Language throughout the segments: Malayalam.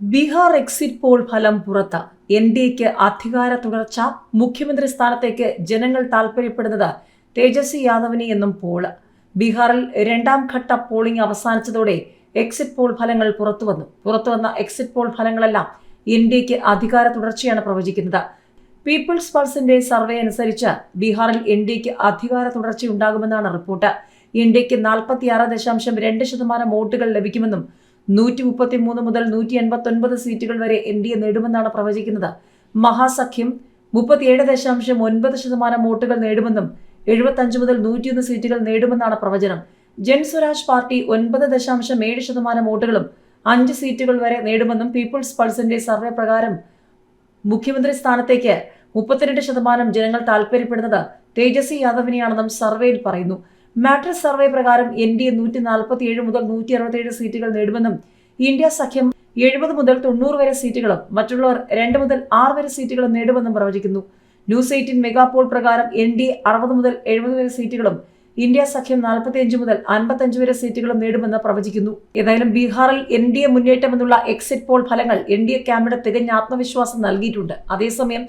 ബീഹാർ എക്സിറ്റ് പോൾ ഫലം പുറത്ത്. എൻ ഡി എക്ക് അധികാര തുടർച്ച മുഖ്യമന്ത്രി സ്ഥാനത്തേക്ക് ജനങ്ങൾ താൽപ്പര്യപ്പെടുന്നത് തേജസ്വി യാദവിനെ എന്നും പോൾ ബീഹാറിൽ രണ്ടാം ഘട്ട പോളിംഗ് അവസാനിച്ചതോടെ എക്സിറ്റ് പോൾ ഫലങ്ങൾ പുറത്തുവന്നു പുറത്തുവന്ന എക്സിറ്റ് പോൾ ഫലങ്ങളെല്ലാം എൻ ഡി എക്ക് അധികാര തുടർച്ചയാണ് പ്രവചിക്കുന്നത്. പീപ്പിൾസ് പൾസിന്റെ സർവേ അനുസരിച്ച് ബീഹാറിൽ എൻ ഡി എക്ക് അധികാര തുടർച്ചയുണ്ടാകുമെന്നാണ് റിപ്പോർട്ട്. എൻ ഡി എക്ക് നാൽപ്പത്തിയാറ് ദശാംശം രണ്ട് ശതമാനം വോട്ടുകൾ ലഭിക്കുമെന്നും നൂറ്റി മുപ്പത്തി മൂന്ന് മുതൽ നൂറ്റി എൺപത്തി ഒൻപത് സീറ്റുകൾ വരെ എൻ ഡി എ നേടുമെന്നാണ് പ്രവചിക്കുന്നത്. മഹാസഖ്യം മുപ്പത്തിയേഴ് ദശാംശം ഒൻപത് ശതമാനം വോട്ടുകൾ നേടുമെന്നും എഴുപത്തഞ്ച് മുതൽ നൂറ്റിയൊന്ന് സീറ്റുകൾ നേടുമെന്നാണ് പ്രവചനം. ജൻ സ്വരാജ് പാർട്ടി ഒൻപത് ദശാംശം ഏഴ് ശതമാനം വോട്ടുകളും അഞ്ച് സീറ്റുകൾ വരെ നേടുമെന്നും പീപ്പിൾസ് പൾസിന്റെ സർവേ പ്രകാരം മുഖ്യമന്ത്രി സ്ഥാനത്തേക്ക് മുപ്പത്തിരണ്ട് ശതമാനം ജനങ്ങൾ താൽപര്യപ്പെടുന്നത് തേജസ്വി യാദവിനെയാണെന്നും സർവേയിൽ പറയുന്നു. മാട്രിക്സ് സർവേ പ്രകാരം എൻ ഡി എ നൂറ്റി നാൽപ്പത്തി ഏഴ് മുതൽ നൂറ്റി അറുപത്തിയേഴ് സീറ്റുകൾ നേടുമെന്നും ഇന്ത്യ സഖ്യം എഴുപത് മുതൽ തൊണ്ണൂറ് വരെ സീറ്റുകളും മറ്റുള്ളവർ രണ്ട് മുതൽ ആറ് വരെ സീറ്റുകളും നേടുമെന്നും പ്രവചിക്കുന്നു. ന്യൂസ് എയ്റ്റീൻ മെഗാപോൾ പ്രകാരം എൻ ഡി എ അറുപത് മുതൽ എഴുപത് വരെ സീറ്റുകളും ഇന്ത്യ സഖ്യം നാൽപ്പത്തിയഞ്ച് മുതൽ അൻപത്തഞ്ച് വരെ സീറ്റുകളും നേടുമെന്ന് പ്രവചിക്കുന്നു. ഏതായാലും ബീഹാറിൽ എൻ ഡി എ മുന്നേറ്റമെന്നുള്ള എക്സിറ്റ് പോൾ ഫലങ്ങൾ എൻ ഡി എ ക്യാമ്പിന് തികഞ്ഞ ആത്മവിശ്വാസം നൽകിയിട്ടുണ്ട്. അതേസമയം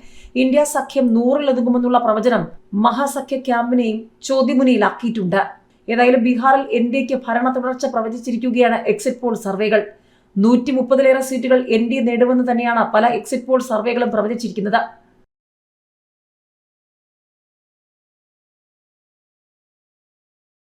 ഇന്ത്യ സഖ്യം നൂറിലൊതുങ്ങുമെന്നുള്ള പ്രവചനം മഹാസഖ്യ ക്യാമ്പിനെയും ചോദ്യമുനയിലാക്കിയിട്ടുണ്ട്. ഏതായാലും ബീഹാറിൽ എൻ ഡി എക്ക് ഭരണ തുടർച്ച പ്രവചിച്ചിരിക്കുകയാണ് എക്സിറ്റ് പോൾ സർവേകൾ. നൂറ്റി മുപ്പതിലേറെ സീറ്റുകൾ എൻ ഡി എ നേടുമെന്ന് തന്നെയാണ് പല എക്സിറ്റ് പോൾ സർവേകളും പ്രവചിച്ചിരിക്കുന്നത്.